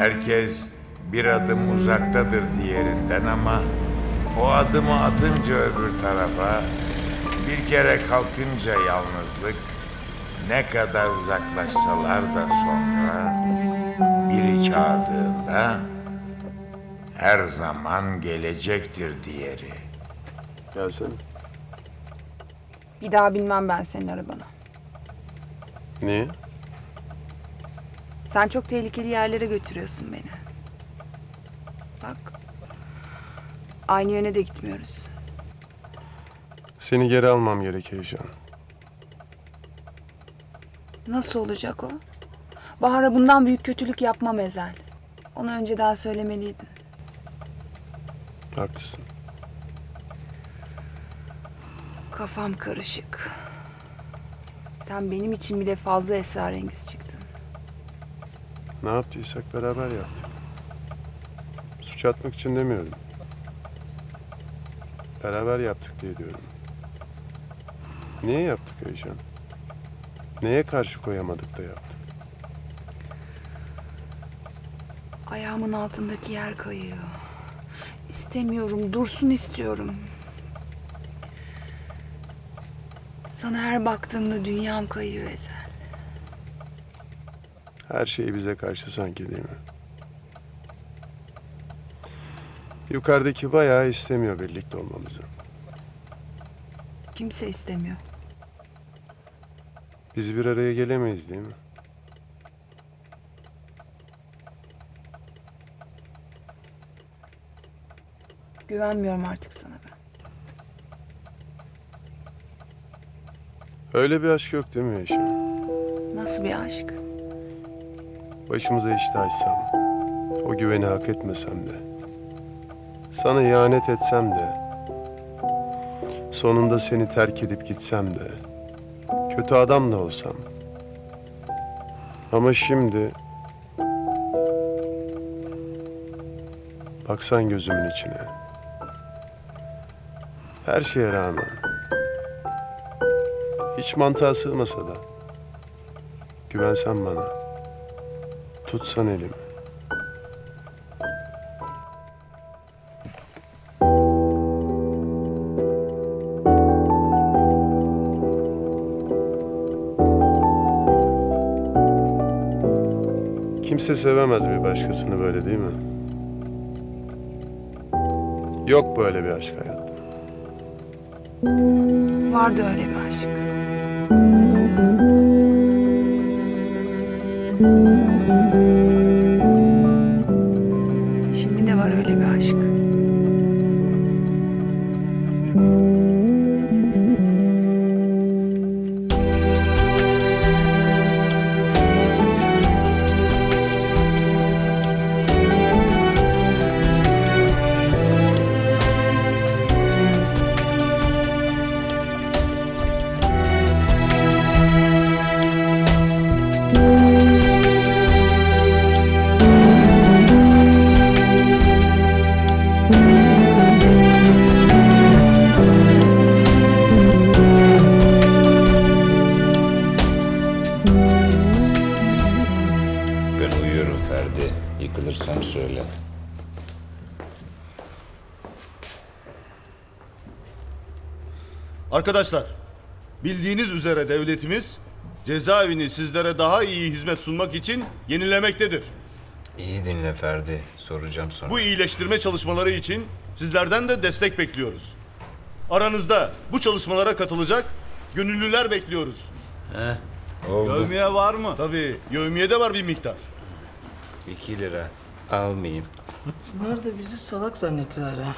Herkes bir adım uzaktadır diğerinden ama o adımı atınca öbür tarafa bir kere kalkınca yalnızlık ne kadar uzaklaşsalar da sonra biri çağırdığında her zaman gelecektir diğeri. Gelsene. Bir daha binmem ben senin arabana. Niye? Sen çok tehlikeli yerlere götürüyorsun beni. Bak. Aynı yöne de gitmiyoruz. Seni geri almam gerekiyor Can. Nasıl olacak o? Bahar'a bundan büyük kötülük yapmam Ezel. Onu önceden söylemeliydin. Haklısın. Kafam karışık. Sen benim için bile fazla esrarengiz çıktın. Ne yaptıysak beraber yaptık. Suç atmak için demiyorum. Beraber yaptık diye diyorum. Niye yaptık Eyşan? Neye karşı koyamadık da yaptık? Ayağımın altındaki yer kayıyor. İstemiyorum, dursun istiyorum. Sana her baktığımda dünyam kayıyor Ezel. Her şey bize karşı sanki değil mi? Yukarıdaki bayağı istemiyor birlikte olmamızı. Kimse istemiyor. Biz bir araya gelemeyiz değil mi? Güvenmiyorum artık sana ben. Öyle bir aşk yok değil mi Eyşan? Nasıl bir aşk? Başımıza işte açsam, o güveni hak etmesem de, sana ihanet etsem de, sonunda seni terk edip gitsem de, kötü adam da olsam. Ama şimdi, baksan gözümün içine, her şeye rağmen, hiç mantığa sığmasa da, güvensen bana. Tutsan elimi. Kimse sevemez bir başkasını böyle değil mi? Yok böyle bir aşk hayatta. Vardı öyle bir aşk. Ferdi. Yıkılırsam söyle. Arkadaşlar, bildiğiniz üzere devletimiz cezaevini sizlere daha iyi hizmet sunmak için yenilemektedir. İyi dinle Ferdi. Soracağım sonra. Bu iyileştirme çalışmaları için sizlerden de destek bekliyoruz. Aranızda bu çalışmalara katılacak gönüllüler bekliyoruz. Oldu. Övmeye var mı? Tabii yevmiye de var bir miktar. İki lira. Almayayım. Bunlar da bizi salak zannettiler ha.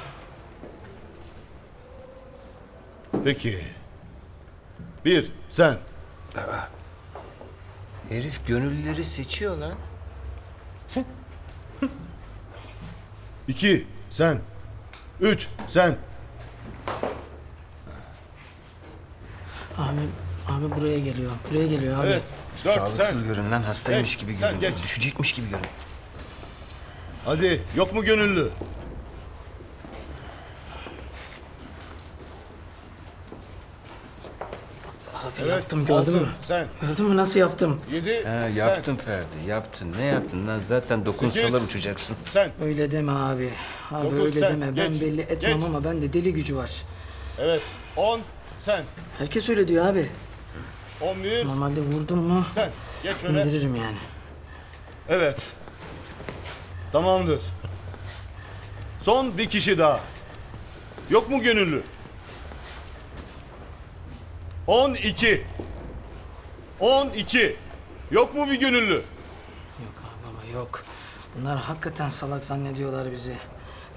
Peki. Bir, sen. Herif gönüllüleri seçiyor lan. iki, sen. Üç, sen. Abi, abi buraya geliyor. Buraya geliyor abi. Evet. Dört, Sağlıksız sen. görün lan. Hastaymış Geç, gibi sen görün. geç. Düşecekmiş gibi görün. Hadi, yok mu gönüllü? Abi yaptım gördün altı, mü? Sen. Gördün mü nasıl yaptım? Yedi. Ha, yaptın Ferdi, yaptın. Ne yaptın lan? Zaten dokunsalar Sekiz. uçacaksın. Sen. sen. Öyle deme abi. Abi Dokuz, öyle sen. deme. Ben Geç, belli etmem geç. ama bende deli gücü var. Evet. On. Sen. Herkes öyle diyor abi. On bir. Normalde vurdum mu Sen. Geç şöyle. indiririm yani. Evet. Tamamdır. Son bir kişi daha. Yok mu gönüllü? 12. 12. Yok mu bir gönüllü? Yok abi ama yok. Bunlar hakikaten salak zannediyorlar bizi.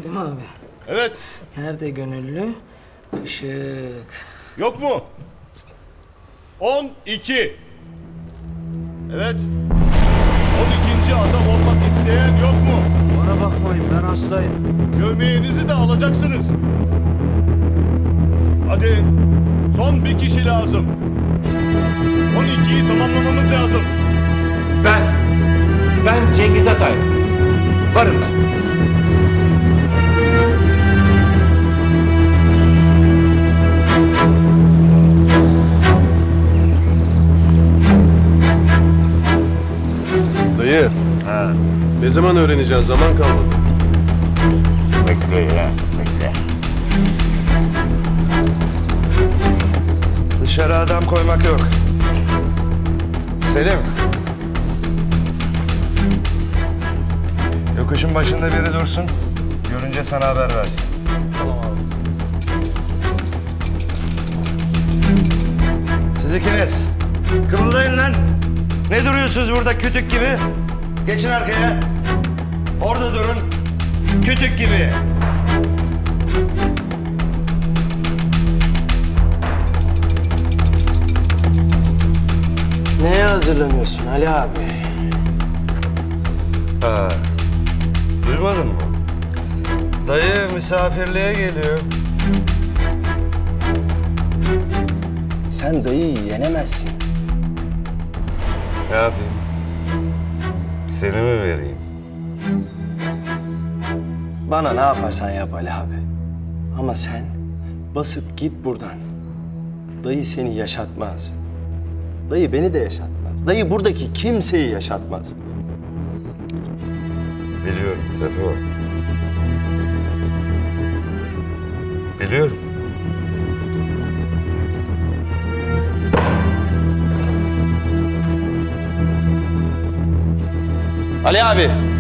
Değil mi abi? Evet. Nerede gönüllü? Işık. Yok mu? 12. Evet. 12. adam olmak isteyen yok mu? Bana bakmayın, ben hastayım. Gömleğinizi de alacaksınız. Hadi son bir kişi lazım. 12'yi tamamlamamız lazım. Zaman öğreneceksin? Zaman kalmadı. Bekle ya, bekle. Dışarı adam koymak yok. Selim. Yokuşun başında biri dursun. Görünce sana haber versin. Tamam abi. Siz ikiniz. Kımıldayın lan. Ne duruyorsunuz burada kütük gibi? Geçin arkaya. Orada durun. Kütük gibi. Neye hazırlanıyorsun Ali abi? Ha. Duymadın mı? Dayı misafirliğe geliyor. Sen dayıyı yenemezsin. Ne yapayım? Seni mi vereyim? Bana ne yaparsan yap Ali abi. Ama sen basıp git buradan. Dayı seni yaşatmaz. Dayı beni de yaşatmaz. Dayı buradaki kimseyi yaşatmaz. Biliyorum Tefo. Biliyorum. Ali abi.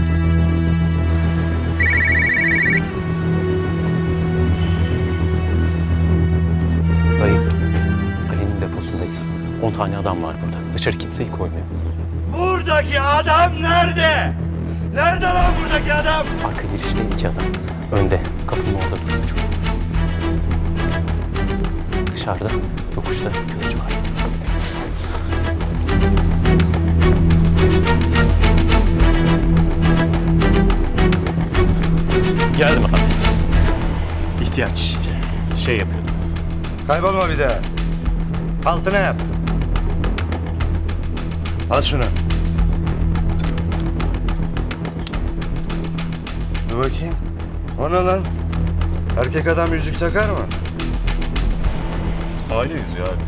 10 tane adam var burada. Dışarı kimseyi koymuyor. Buradaki adam nerede? Nerede lan buradaki adam? Arka girişte iki adam. Önde, kapının orada duruyor çocuk. Dışarıda, yokuşta gözcü var. Geldim abi. İhtiyaç şey yapıyordum. Kaybolma bir daha. Altına yap. Al şunu. Dur bakayım. O ne lan? Erkek adam yüzük takar mı? Aile yüzüğü abi.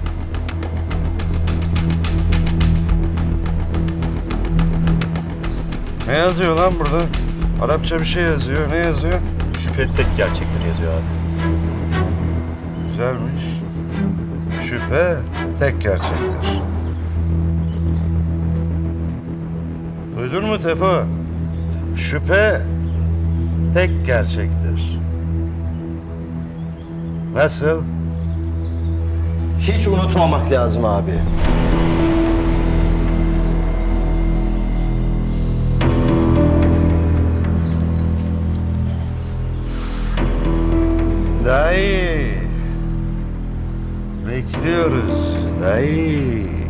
Ne yazıyor lan burada? Arapça bir şey yazıyor. Ne yazıyor? Şüphe tek gerçektir yazıyor abi. Güzelmiş. Şüphe tek gerçektir. Duydun mu Tefo? Şüphe tek gerçektir. Nasıl? Hiç unutmamak lazım abi. Dayı. Bekliyoruz dayı.